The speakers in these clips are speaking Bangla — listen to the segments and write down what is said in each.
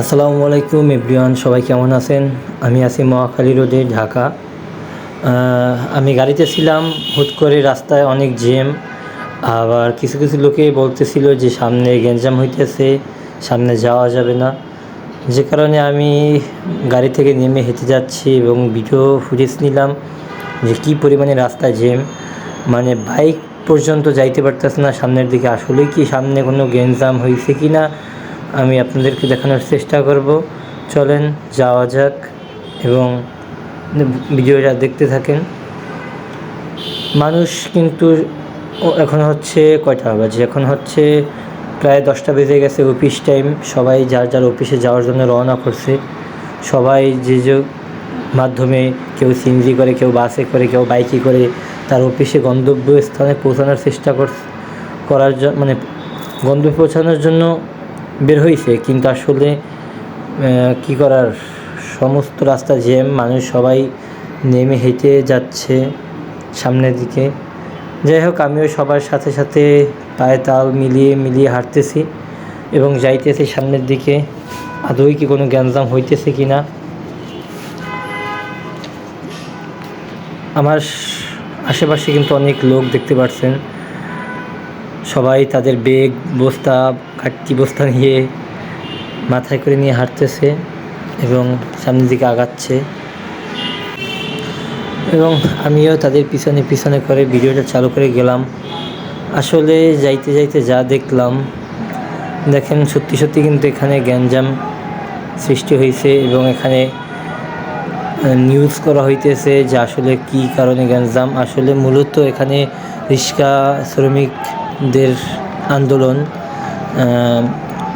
আসসালামু আলাইকুম এভরিওয়ান, সবাই কেমন আছেন? আমি আছি মহাখালী রোডে, ঢাকা। আমি গাড়িতে ছিলাম, হুট করে রাস্তায় অনেক জ্যাম। আবার কিছু কিছু লোকে বলতেছিল যে সামনে গ্যাঞ্জাম হইতেছে, সামনে যাওয়া যাবে না। যে কারণে আমি গাড়ি থেকে নেমে হেঁটে যাচ্ছি এবং ভিডিও ফুটেজ নিলাম যে কী পরিমাণে রাস্তায় জ্যাম। মানে বাইক পর্যন্ত যাইতে পারতেছে না, সামনের দিকে। আসলেই কি সামনে কোনো গ্যাঞ্জাম হয়েছে কি না আমি আপনাদেরকে দেখানোর চেষ্টা করব। চলেন, যাওয়া যাক এবং ভিডিওটা দেখতে থাকেন। মানুষ কিন্তু এখন হচ্ছে কয়টা বাজে? এখন হচ্ছে প্রায় দশটা বেজে গেছে অফিস টাইম সবাই যার যার অফিসে যাওয়ার জন্য রওনা করছে। সবাই যে যে মাধ্যমে কেউ সিএনজি করে, কেউ বাসে করে, কেউ বাইকে করে, তার অফিসে গন্তব্য স্থানে পৌঁছানোর চেষ্টা কর করার মানে গন্তব্যে পৌঁছানোর জন্য বের হয়েছে কিন্তু আসলে কি করার? সমস্ত রাস্তা জ্যাম, মানুষ সবাই নেমে হেঁটে যাচ্ছে সামনের দিকে। যাই হোক, আমিও সবার সাথে সাথে পায়ে তাল মিলিয়ে মিলিয়ে হাঁটতেছি এবং যাইতেছি সামনের দিকে। আদৌ কি কোনো গ্যাঞ্জাম হইতেছে কি না? আমার আশেপাশে কিন্তু অনেক লোক দেখতে পাচ্ছেন সবাই তাদের বেগ, বস্তা কাটতি বস্তা নিয়ে মাথায় করে নিয়ে হাঁটতেছে এবং সামনের দিকে আগাচ্ছে। এবং আমিও তাদের পিছনে পিছনে করে ভিডিওটা চালু করে গেলাম। আসলে যাইতে যাইতে যা দেখলাম, দেখেন সত্যি সত্যি কিন্তু এখানে গ্যাঞ্জাম সৃষ্টি হয়েছে এবং এখানে নিউজ করা হইতেছে যে আসলে কি কারণে গ্যাঞ্জাম। আসলে মূলত এখানে রিক্সা শ্রমিকদের আন্দোলন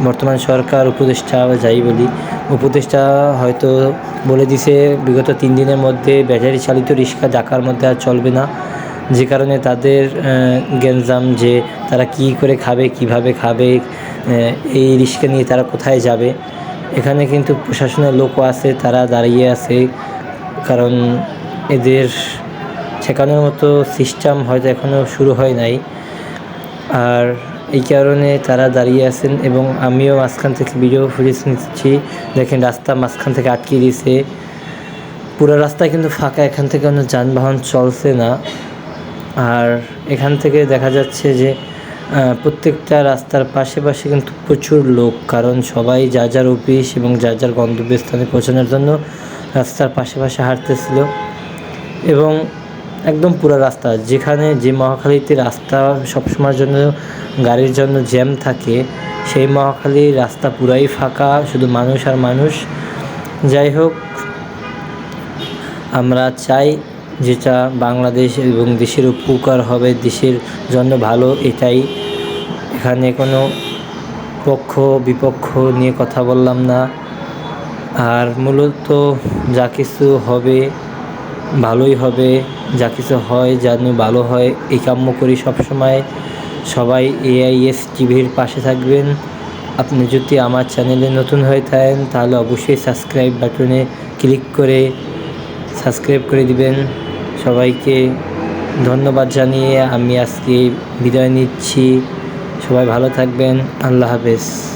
বর্তমান সরকার, উপদেষ্টা যাই বলি, উপদেষ্টা হয়তো বলে দিছে, বিগত তিন দিনের মধ্যে ব্যাটারি চালিত রিক্সা ঢাকার মধ্যে আর চলবে না। যে কারণে তাদের গ্যাঞ্জাম যে তারা কি করে খাবে, কীভাবে খাবে এই রিক্সা নিয়ে তারা কোথায় যাবে। এখানে কিন্তু প্রশাসনের লোকও আছে, তারা দাঁড়িয়ে আছে। কারণ এদের ঠেকানোর মতো সিস্টেম হয়তো এখনও শুরু হয় নাই। আর এই কারণে তারা দাঁড়িয়ে আছেন এবং আমিও মাঝখান থেকে ভিডিও ফুটেজ নিচ্ছি। দেখেন রাস্তা মাঝখান থেকে আটকে দিয়েছে পুরো রাস্তায় কিন্তু ফাঁকা, এখান থেকে কোনো যানবাহন চলছে না। আর এখান থেকে দেখা যাচ্ছে যে প্রত্যেকটা রাস্তার পাশে পাশে কিন্তু প্রচুর লোক, কারণ সবাই যা যার অফিস এবং যা যার গন্তব্যস্থানে পৌঁছানোর জন্য রাস্তার পাশে পাশে হাঁটতেছিল। এবং একদম পুরো রাস্তা। যেখানে যে মহাখালীতে রাস্তা সবসময়ের জন্য, গাড়ির জন্য জ্যাম থাকে, সেই মহাখালীর রাস্তা পুরাই ফাঁকা, শুধু মানুষ আর মানুষ। যাই হোক, আমরা চাই যেটা বাংলাদেশ এবং দেশের উপকার হবে, দেশের জন্য ভালো, এটাই। এখানে কোনো পক্ষ, বিপক্ষ নিয়ে কথা বললাম না। আর মূলত যা কিছু হবে, ভালোই হবে। যা কিছু হয় যেন ভালো হয়, এই কাম্য করি সবসময়। সবাই এআইএস টিভির পাশে থাকবেন। আপনি যদি আমার চ্যানেলে নতুন হয়ে থাকেন, তাহলে অবশ্যই সাবস্ক্রাইব বাটনে ক্লিক করে সাবস্ক্রাইব করে দিবেন। সবাইকে ধন্যবাদ জানিয়ে আমি আজকে বিদায় নিচ্ছি। সবাই ভালো থাকবেন। আল্লাহ হাফেজ।